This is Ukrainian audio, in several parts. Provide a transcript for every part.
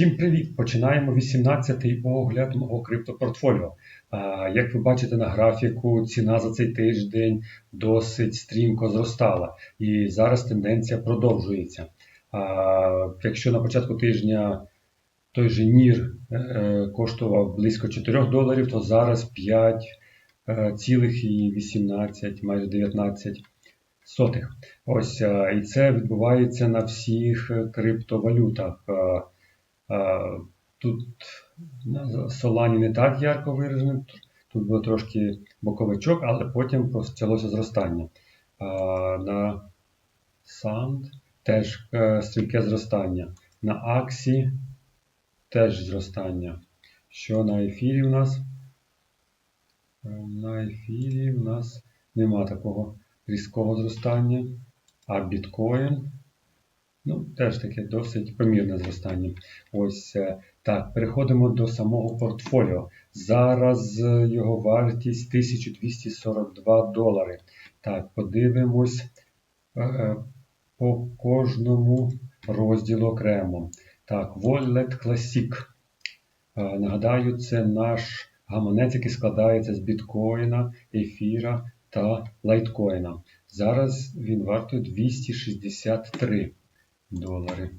Всім привіт! Починаємо 18-й огляд мого криптопортфоліо. Як ви бачите на графіку, ціна за цей тиждень досить стрімко зростала, і зараз тенденція продовжується. Якщо на початку тижня той же NIR е, коштував близько 4 доларів, то зараз 5 е, цілих і 18, майже 19 сотих. Ось е, і це відбувається на всіх е, криптовалютах. Тут на Solana не так ярко виражено, тут був трошки боковичок, але потім почалося зростання. На Sand теж е, стрімке зростання. На Axie теж зростання. Що на ефірі у нас? Е, На ефірі у нас нема такого різкого зростання. А біткоін, ну, теж таке досить помірне зростання. Ось е, так, переходимо до самого портфоліо. Зараз е, його вартість 1242 долари. Так, подивимось е, по кожному розділу окремо. Так, Wallet Classic. Нагадаю, це наш гаманець, який складається з біткоїна, ефіра та лайткоїна. Зараз він вартує 263 долари.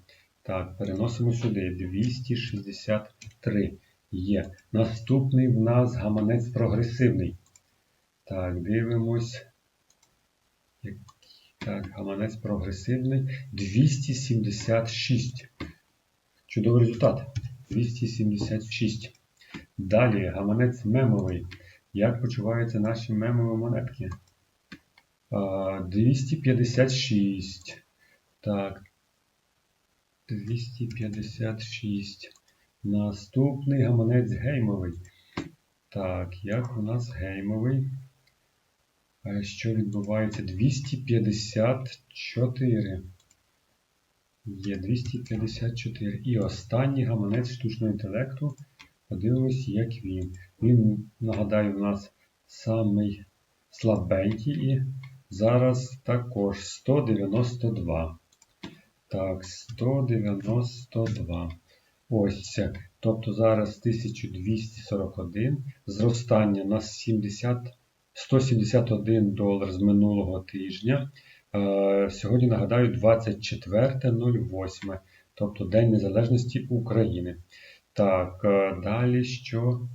Так, переносимо сюди 263 є. Наступний в нас гаманець прогресивний. Так, дивимось. Так, гаманець прогресивний 276. Чудовий результат. 276. Далі гаманець мемовий. Як почуваються наші мемові монетки? 256. Так. 256. Наступний гаманець геймовий. Так, як у нас геймовий? Що відбувається? 254. Є 254. І останній гаманець штучного інтелекту. Подивимось, як він. Він, нагадаю, у нас самий слабенький і зараз також 192. Так, 192. Ось це. Тобто зараз 1241. Зростання на 70, 171 долар з минулого тижня. Е, Сьогодні нагадаю 24.08, тобто День Незалежності України. Так, е, далі що?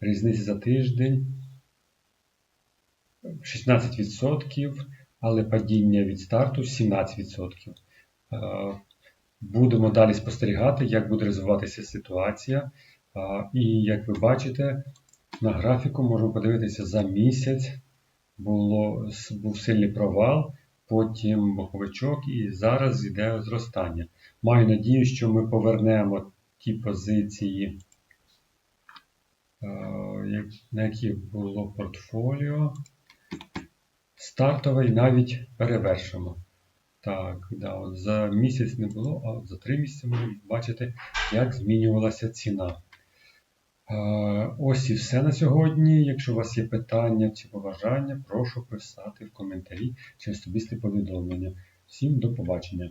Різниця за тиждень 16%, але падіння від старту 17%. Е, Будемо далі спостерігати, як буде розвиватися ситуація. Е, І як ви бачите, на графіку можемо подивитися за місяць. Було, був сильний провал, потім боковичок, і зараз йде зростання. Маю надію, що ми повернемо ті позиції, е, на яких було портфоліо. Стартове і навіть перевершимо. Так, да, от за місяць не було, а от за три місяці можна бачити, як змінювалася ціна. Е, Ось і все на сьогодні. Якщо у вас є питання чи побажання, прошу писати в коментарі чи особисте повідомлення. Всім до побачення!